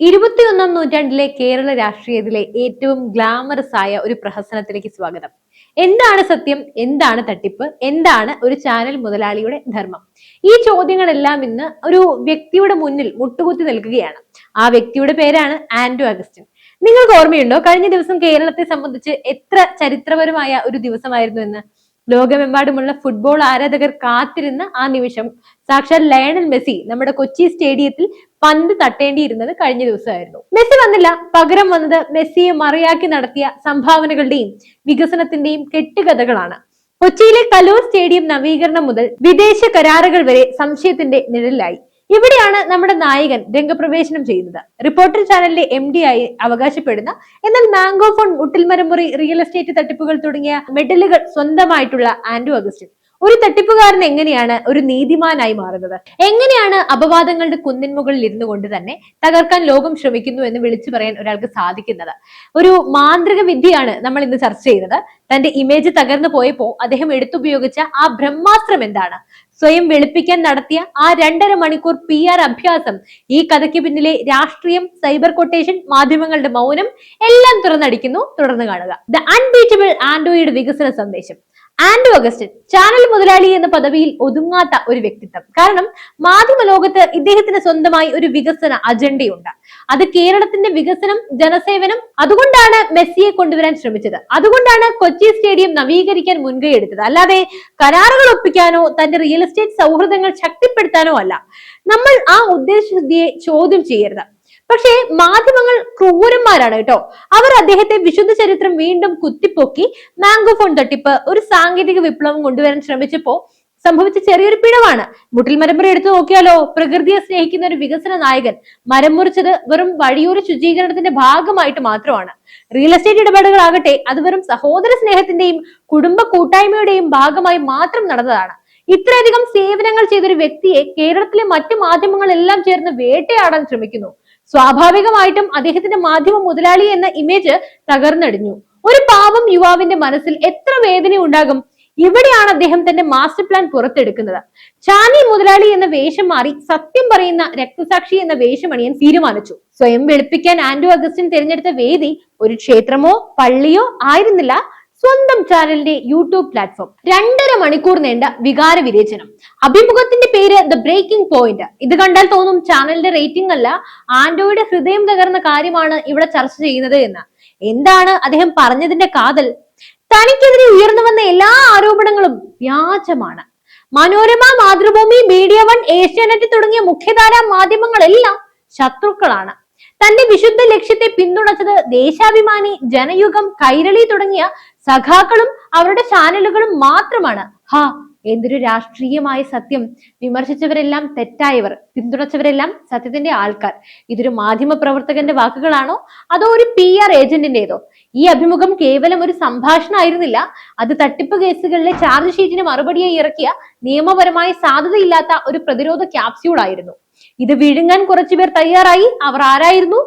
ഇരുപത്തിയൊന്നാം നൂറ്റാണ്ടിലെ കേരള രാഷ്ട്രീയത്തിലെ ഏറ്റവും ഗ്ലാമറസ് ആയ ഒരു പ്രഹസനത്തിലേക്ക് സ്വാഗതം. എന്താണ് സത്യം? എന്താണ് തട്ടിപ്പ്? എന്താണ് ഒരു ചാനൽ മുതലാളിയുടെ ധർമ്മം? ഈ ചോദ്യങ്ങളെല്ലാം ഇന്ന് ഒരു വ്യക്തിയുടെ മുന്നിൽ മുട്ടുകുത്തി നിൽക്കുകയാണ്. ആ വ്യക്തിയുടെ പേരാണ് ആൻഡോ അഗസ്റ്റിൻ. നിങ്ങൾക്ക് ഓർമ്മയുണ്ടോ? കഴിഞ്ഞ ദിവസം കേരളത്തെ സംബന്ധിച്ച് എത്ര ചരിത്രപരമായ ഒരു ദിവസമായിരുന്നു എന്ന്? ലോകമെമ്പാടുമുള്ള ഫുട്ബോൾ ആരാധകർ കാത്തിരുന്ന ആ നിമിഷം സാക്ഷാൽ ലയണൽ മെസ്സി നമ്മുടെ കൊച്ചി സ്റ്റേഡിയത്തിൽ പന്ത് തട്ടേണ്ടിയിരുന്നത് കഴിഞ്ഞ ദിവസമായിരുന്നു. മെസ്സി വന്നില്ല. പകരം വന്നത് മെസ്സിയെ മറിയാക്കി നടത്തിയ സംഭാവനകളുടെയും വികസനത്തിന്റെയും കെട്ടുകഥകളാണ്. കൊച്ചിയിലെ കലൂർ സ്റ്റേഡിയം നവീകരണം മുതൽ വിദേശ കരാറുകൾ വരെ സംശയത്തിന്റെ നിഴലിലായി. ഇവിടെയാണ് നമ്മുടെ നായകൻ രംഗപ്രവേശനം ചെയ്യുന്നത്. റിപ്പോർട്ടർ ചാനലിലെ എം ഡി ആയി അവകാശപ്പെടുന്ന എന്നാൽ മാംഗോ ഫോൺ മുട്ടിൽമരമുറി റിയൽ എസ്റ്റേറ്റ് തട്ടിപ്പുകൾ തുടങ്ങിയ മെഡലുകൾ സ്വന്തമായിട്ടുള്ള ആൻഡ്രു അഗസ്റ്റിൻ. ഒരു തട്ടിപ്പുകാരൻ എങ്ങനെയാണ് ഒരു നീതിമാനായി മാറുന്നത്? എങ്ങനെയാണ് അപവാദങ്ങളുടെ കുന്നിൻ മുകളിൽ ഇരുന്നു കൊണ്ട് തന്നെ തകർക്കാൻ ലോകം ശ്രമിക്കുന്നു എന്ന് വിളിച്ചു പറയാൻ ഒരാൾക്ക് സാധിക്കുന്നത്? ഒരു മാന്ത്രിക വിദ്യയാണ് നമ്മൾ ഇന്ന് ചർച്ച ചെയ്യുന്നത്. തന്റെ ഇമേജ് തകർന്നു പോയപ്പോൾ അദ്ദേഹം എടുത്തുപയോഗിച്ച ആ ബ്രഹ്മാസ്ത്രം എന്താണ്? സ്വയം വെളുപ്പിക്കാൻ നടത്തിയ ആ രണ്ടര മണിക്കൂർ പി ആർ അഭ്യാസം ഈ കഥയ്ക്ക് പിന്നിലെ രാഷ്ട്രീയം സൈബർ കൊട്ടേഷൻ മാധ്യമങ്ങളുടെ മൗനം എല്ലാം തുറന്നടിക്കുന്നു. തുടർന്ന് കാണുക. ദ അൺബീറ്റബിൾ ആൻഡ്രോയിഡ് വികസന സന്ദേശം. ആൻഡോ അഗസ്റ്റിൻ ചാനൽ മുതലാളി എന്ന പദവിയിൽ ഒതുങ്ങാത്ത ഒരു വ്യക്തിത്വം. കാരണം മാധ്യമ ലോകത്ത് ഇദ്ദേഹത്തിന് സ്വന്തമായി ഒരു വികസന അജണ്ടയുണ്ട്. അത് കേരളത്തിന്റെ വികസനം ജനസേവനം അതുകൊണ്ടാണ് മെസ്സിയെ കൊണ്ടുവരാൻ ശ്രമിച്ചത്. അതുകൊണ്ടാണ് കൊച്ചി സ്റ്റേഡിയം നവീകരിക്കാൻ മുൻകൈ എടുത്തത്. അല്ലാതെ കരാറുകൾ ഒപ്പിക്കാനോ തന്റെ റിയൽ എസ്റ്റേറ്റ് സൗഹൃദങ്ങൾ ശക്തിപ്പെടുത്താനോ അല്ല. നമ്മൾ ആ ഉദ്ദേശശുദ്ധിയെ ചോദ്യം ചെയ്യരുത്. പക്ഷേ മാധ്യമങ്ങൾ ക്രൂരന്മാരാണ് കേട്ടോ. അവർ അദ്ദേഹത്തെ വിശുദ്ധ ചരിത്രം വീണ്ടും കുത്തിപ്പൊക്കി മാംഗോ ഫോൺ തട്ടിപ്പ് ഒരു സാങ്കേതിക വിപ്ലവം കൊണ്ടുവരാൻ ശ്രമിച്ചപ്പോ സംഭവിച്ച ചെറിയൊരു പിഴവാണ്. മുട്ടിൽ മരമുറി എടുത്തു നോക്കിയാലോ? പ്രകൃതിയെ സ്നേഹിക്കുന്ന ഒരു വികസന നായകൻ മരം മുറിച്ചത് വെറും വഴിയൂര ശുചീകരണത്തിന്റെ ഭാഗമായിട്ട് മാത്രമാണ്. റിയൽ എസ്റ്റേറ്റ് ഇടപാടുകളാകട്ടെ അത് വെറും സഹോദര സ്നേഹത്തിന്റെയും കുടുംബ കൂട്ടായ്മയുടെയും ഭാഗമായി മാത്രം നടന്നതാണ്. ഇത്രയധികം സേവനങ്ങൾ ചെയ്തൊരു വ്യക്തിയെ കേരളത്തിലെ മറ്റു മാധ്യമങ്ങളെല്ലാം ചേർന്ന് വേട്ടയാടാൻ ശ്രമിക്കുന്നു. സ്വാഭാവികമായിട്ടും അദ്ദേഹത്തിന്റെ മാധ്യമ മുതലാളി എന്ന ഇമേജ് തകർന്നടിഞ്ഞു. ഒരു പാവം യുവാവിന്റെ മനസ്സിൽ എത്ര വേദന ഉണ്ടാകും? ഇവിടെയാണ് അദ്ദേഹം തന്റെ മാസ്റ്റർ പ്ലാൻ പുറത്തെടുക്കുന്നത്. ചാനി മുതലാളി എന്ന വേഷം മാറി സത്യം പറയുന്ന രക്തസാക്ഷി എന്ന വേഷമണിയാൻ തീരുമാനിച്ചു. സ്വയം വെളുപ്പിക്കാൻ ആന്റോ അഗസ്റ്റിൻ തിരഞ്ഞെടുത്ത വേദി ഒരു ക്ഷേത്രമോ പള്ളിയോ ആയിരുന്നില്ല. സ്വന്തം ചാനലിന്റെ യൂട്യൂബ് പ്ലാറ്റ്ഫോം രണ്ടര മണിക്കൂർ നീണ്ട വികാര വിരേചനം അഭിമുഖത്തിന്റെ പേര് ദ ബ്രേക്കിംഗ് പോയിന്റ് ഇത് കണ്ടാൽ തോന്നും ചാനലിന്റെ റേറ്റിംഗ് അല്ല ആൻഡോയുടെ ഹൃദയം തകർന്ന കാര്യമാണ് ഇവിടെ ചർച്ച ചെയ്യുന്നത് എന്ന്. എന്താണ് അദ്ദേഹം പറഞ്ഞതിന്റെ കാതൽ? തനിക്കെതിരെ ഉയർന്നു വന്ന എല്ലാ ആരോപണങ്ങളും വ്യാജമാണ്. മനോരമ മാതൃഭൂമി മീഡിയ വൺ ഏഷ്യാനെറ്റ് തുടങ്ങിയ മുഖ്യധാരാ മാധ്യമങ്ങളെല്ലാം ശത്രുക്കളാണ്. തന്റെ വിശുദ്ധ ലക്ഷ്യത്തെ പിന്തുണച്ചത് ദേശാഭിമാനി ജനയുഗം കൈരളി തുടങ്ങിയ സഖാക്കളും അവരുടെ ചാനലുകളും മാത്രമാണ്. ഹാ എന്തൊരു രാഷ്ട്രീയമായ സത്യം. വിമർശിച്ചവരെല്ലാം തെറ്റായവർ പിന്തുണച്ചവരെല്ലാം സത്യത്തിന്റെ ആൾക്കാർ. ഇതൊരു മാധ്യമ പ്രവർത്തകന്റെ വാക്കുകളാണോ? അതോ ഒരു പി ആർ ഏജന്റിന്റേതോ? ഈ അഭിമുഖം കേവലം ഒരു സംഭാഷണമായിരുന്നില്ല. അത് തട്ടിപ്പ് കേസുകളിലെ ചാർജ് ഷീറ്റിന് മറുപടിയായി ഇറക്കിയ നിയമപരമായ സാധ്യതയില്ലാത്ത ഒരു പ്രതിരോധ ക്യാപ്സ്യൂൾ ആയിരുന്നു. ഇത് വിഴുങ്ങാൻ കുറച്ചുപേർ തയ്യാറായി. അവർ ആരായിരുന്നു?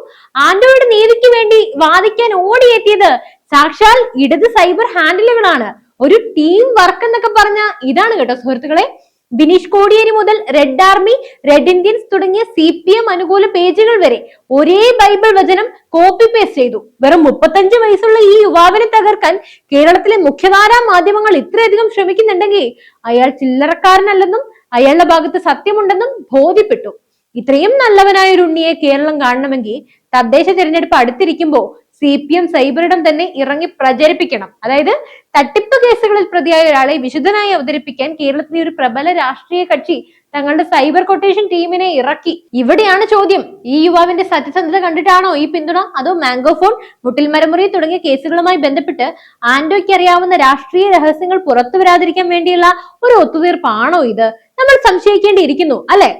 ആൻഡ്രോയിഡ് നീതിക്ക് വേണ്ടി വാദിക്കാൻ ഓടിയെത്തിയത് സാക്ഷാൽ ഇടത് സൈബർ ഹാൻഡിലുകളാണ്. ഒരു ടീം വർക്ക് എന്നൊക്കെ പറഞ്ഞ ഇതാണ് കേട്ടോ സുഹൃത്തുക്കളെ. ബിനീഷ് കോടിയേരി മുതൽ റെഡ് ആർമി റെഡ് ഇന്ത്യൻസ് തുടങ്ങിയ സി പി എം അനുകൂല പേജുകൾ വരെ ഒരേ ബൈബിൾ വചനം കോപ്പി പേസ്റ്റ് ചെയ്തു. വെറും മുപ്പത്തഞ്ച് വയസ്സുള്ള ഈ യുവാവിനെ തകർക്കാൻ കേരളത്തിലെ മുഖ്യധാരാ മാധ്യമങ്ങൾ ഇത്രയധികം ശ്രമിക്കുന്നുണ്ടെങ്കിൽ അയാൾ ചില്ലറക്കാരനല്ലെന്നും അയാളുടെ ഭാഗത്ത് സത്യമുണ്ടെന്നും ബോധ്യപ്പെട്ടു. ഇത്രയും നല്ലവനായ ഒരു ഉണ്ണിയെ കേരളം കാണണമെങ്കിൽ തദ്ദേശ തിരഞ്ഞെടുപ്പ് അടുത്തിരിക്കുമ്പോൾ സി പി എം സൈബറിടം തന്നെ ഇറങ്ങി പ്രചരിപ്പിക്കണം. അതായത് തട്ടിപ്പ് കേസുകളിൽ പ്രതിയായ ഒരാളെ വിശുദ്ധനായി അവതരിപ്പിക്കാൻ കേരളത്തിലെ ഒരു പ്രബല രാഷ്ട്രീയ കക്ഷി തങ്ങളുടെ സൈബർ കൊട്ടേഷൻ ടീമിനെ ഇറക്കി. ഇവിടെയാണ് ചോദ്യം. ഈ യുവാവിന്റെ സത്യസന്ധത കണ്ടിട്ടാണോ ഈ പിന്തുണ? അതോ മാംഗോഫോൺ മുട്ടിൽ മരമുറി തുടങ്ങിയ കേസുകളുമായി ബന്ധപ്പെട്ട് ആന്റോയ്ക്ക് അറിയാവുന്ന രാഷ്ട്രീയ രഹസ്യങ്ങൾ പുറത്തു വരാതിരിക്കാൻ വേണ്ടിയുള്ള ഒരു ഒത്തുതീർപ്പാണോ ഇത്? നമ്മൾ സംശയിക്കേണ്ടിയിരിക്കുന്നു അല്ലെ?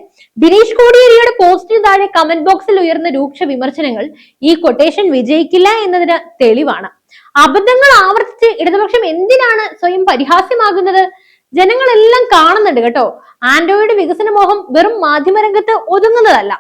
ബിനീഷ് കോടിയേരിയുടെ പോസ്റ്റിന് താഴെ കമന്റ് ബോക്സിൽ ഉയർന്ന രൂക്ഷ വിമർശനങ്ങൾ ഈ കൊട്ടേഷൻ വിജയിക്കില്ല എന്നതിന് തെളിവാണ്. അബദ്ധങ്ങൾ ആവർത്തിച്ച് ഇടതുപക്ഷം എന്തിനാണ് സ്വയം പരിഹാസ്യമാകുന്നത്? ജനങ്ങളെല്ലാം കാണുന്നുണ്ട് കേട്ടോ. ആൻഡ്രോയിഡ് വികസന മോഹം വെറും മാധ്യമരംഗത്ത് ഒതുങ്ങുന്നതല്ല.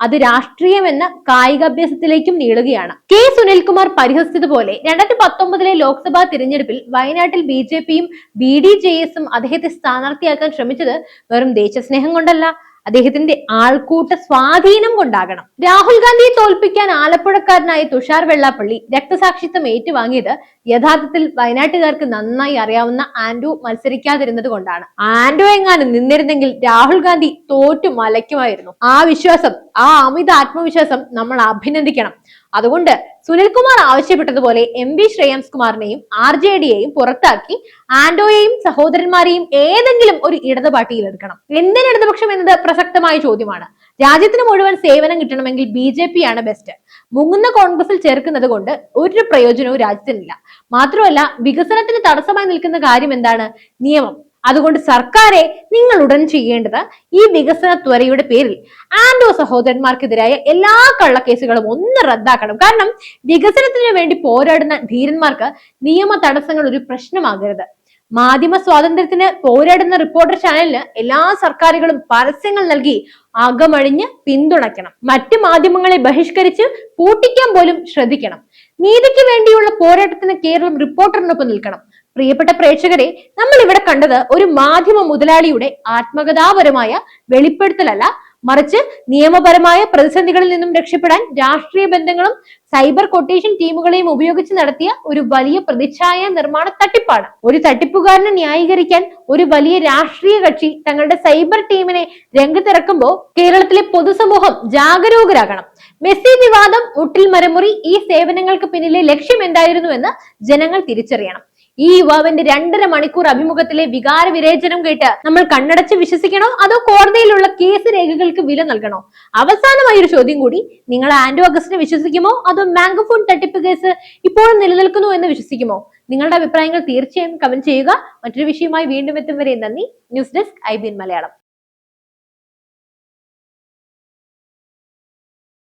അത് രാഷ്ട്രീയം എന്ന കായികാഭ്യാസത്തിലേക്കും നീളുകയാണ്. കെ സുനിൽകുമാർ പരിഹസിച്ചതുപോലെ രണ്ടായിരത്തി പത്തൊമ്പതിലെ ലോക്സഭാ തിരഞ്ഞെടുപ്പിൽ വയനാട്ടിൽ ബി ജെ പിയും ബി ഡി ജെ എസും അദ്ദേഹത്തെ സ്ഥാനാർത്ഥിയാക്കാൻ ശ്രമിച്ചത് വെറും ദേശസ്നേഹം കൊണ്ടല്ല. അദ്ദേഹത്തിന്റെ ആൾക്കൂട്ട സ്വാധീനം കൊണ്ടാകണം. രാഹുൽ ഗാന്ധിയെ തോൽപ്പിക്കാൻ ആലപ്പുഴക്കാരനായ തുഷാർ വെള്ളാപ്പള്ളി രക്തസാക്ഷിത്വം ഏറ്റുവാങ്ങിയത് യഥാർത്ഥത്തിൽ വയനാട്ടുകാർക്ക് നന്നായി അറിയാവുന്ന ആൻഡു മത്സരിക്കാതിരുന്നത് കൊണ്ടാണ്. ആൻഡു എങ്ങാനും നിന്നിരുന്നെങ്കിൽ രാഹുൽ ഗാന്ധി തോറ്റു മലയ്ക്കുമായിരുന്നു. ആ വിശ്വാസം ആ അമിത ആത്മവിശ്വാസം നമ്മൾ അഭിനന്ദിക്കണം. അതുകൊണ്ട് സുനിൽകുമാർ ആവശ്യപ്പെട്ടതുപോലെ എം വി ശ്രേയംസ് കുമാറിനെയും ആർ ജെ ഡിയെയും പുറത്താക്കി ആൻഡോയെയും സഹോദരന്മാരെയും ഏതെങ്കിലും ഒരു ഇടത് പാർട്ടിയിൽ എടുക്കണം. എന്തിന് ഇടതുപക്ഷം എന്നത് പ്രസക്തമായ ചോദ്യമാണ്. രാജ്യത്തിന് മുഴുവൻ സേവനം കിട്ടണമെങ്കിൽ ബി ജെ പി ആണ് ബെസ്റ്റ് മുങ്ങുന്ന കോൺഗ്രസിൽ ചേർക്കുന്നത് കൊണ്ട് ഒരു പ്രയോജനവും രാജ്യത്തിനില്ല. മാത്രമല്ല വികസനത്തിന് തടസ്സമായി നിൽക്കുന്ന കാര്യം എന്താണ്? നിയമം. അതുകൊണ്ട് സർക്കാരെ നിങ്ങൾ ഉടൻ ചെയ്യേണ്ടത് ഈ വികസന ത്വരയുടെ പേരിൽ ആൻഡോ സഹോദരന്മാർക്കെതിരായ എല്ലാ കള്ളക്കേസുകളും ഒന്ന് റദ്ദാക്കണം. കാരണം വികസനത്തിന് വേണ്ടി പോരാടുന്ന ധീരന്മാർക്ക് നിയമ തടസ്സങ്ങൾ ഒരു പ്രശ്നമാകരുത്. മാധ്യമ സ്വാതന്ത്ര്യത്തിന് പോരാടുന്ന റിപ്പോർട്ടർ ചാനലിന് എല്ലാ സർക്കാരുകളും പരസ്യങ്ങൾ നൽകി അകമഴിഞ്ഞ് പിന്തുണയ്ക്കണം. മറ്റ് മാധ്യമങ്ങളെ ബഹിഷ്കരിച്ച് പൂട്ടിക്കാൻ പോലും ശ്രദ്ധിക്കണം. നീതിക്ക് വേണ്ടിയുള്ള പോരാട്ടത്തിന് കേരളം റിപ്പോർട്ടറിനൊപ്പം നിൽക്കണം. പ്രിയപ്പെട്ട പ്രേക്ഷകരെ നമ്മൾ ഇവിടെ കണ്ടത് ഒരു മാധ്യമ മുതലാളിയുടെ ആത്മകഥാപരമായ വെളിപ്പെടുത്തലല്ല. മറിച്ച് നിയമപരമായ പ്രതിസന്ധികളിൽ നിന്നും രക്ഷപ്പെടാൻ രാഷ്ട്രീയ ബന്ധങ്ങളും സൈബർ കൊട്ടേഷൻ ടീമുകളെയും ഉപയോഗിച്ച് നടത്തിയ ഒരു വലിയ പ്രതിച്ഛായ നിർമ്മാണ തട്ടിപ്പാണ്. ഒരു തട്ടിപ്പുകാരനെ ന്യായീകരിക്കാൻ ഒരു വലിയ രാഷ്ട്രീയ കക്ഷി തങ്ങളുടെ സൈബർ ടീമിനെ രംഗത്തിറക്കുമ്പോൾ കേരളത്തിലെ പൊതുസമൂഹം ജാഗരൂകരാകണം. മെസ്സി വിവാദം മുട്ടിൽ മരമുറി ഈ സേവനങ്ങൾക്ക് പിന്നിലെ ലക്ഷ്യം എന്തായിരുന്നു എന്ന് ജനങ്ങൾ തിരിച്ചറിയണം. ഈ യുവാവിന്റെ രണ്ടര മണിക്കൂർ അഭിമുഖത്തിലെ വികാര വിരേചനം കേട്ട് നമ്മൾ കണ്ണടച്ച് വിശ്വസിക്കണോ? അതോ കോടതിയിലുള്ള കേസ് രേഖകൾക്ക് വില നൽകണോ? അവസാനമായ ഒരു ചോദ്യം കൂടി. നിങ്ങൾ ആന്റോ അഗസ്റ്റിനെ വിശ്വസിക്കുമോ? അതോ മാംഗോ തട്ടിപ്പ് കേസ് ഇപ്പോഴും നിലനിൽക്കുന്നു എന്ന് വിശ്വസിക്കുമോ? നിങ്ങളുടെ അഭിപ്രായങ്ങൾ തീർച്ചയായും കമന്റ് ചെയ്യുക. മറ്റൊരു വിഷയമായി വീണ്ടും എത്തും വരെ നന്ദി. News desk I B Malayalam.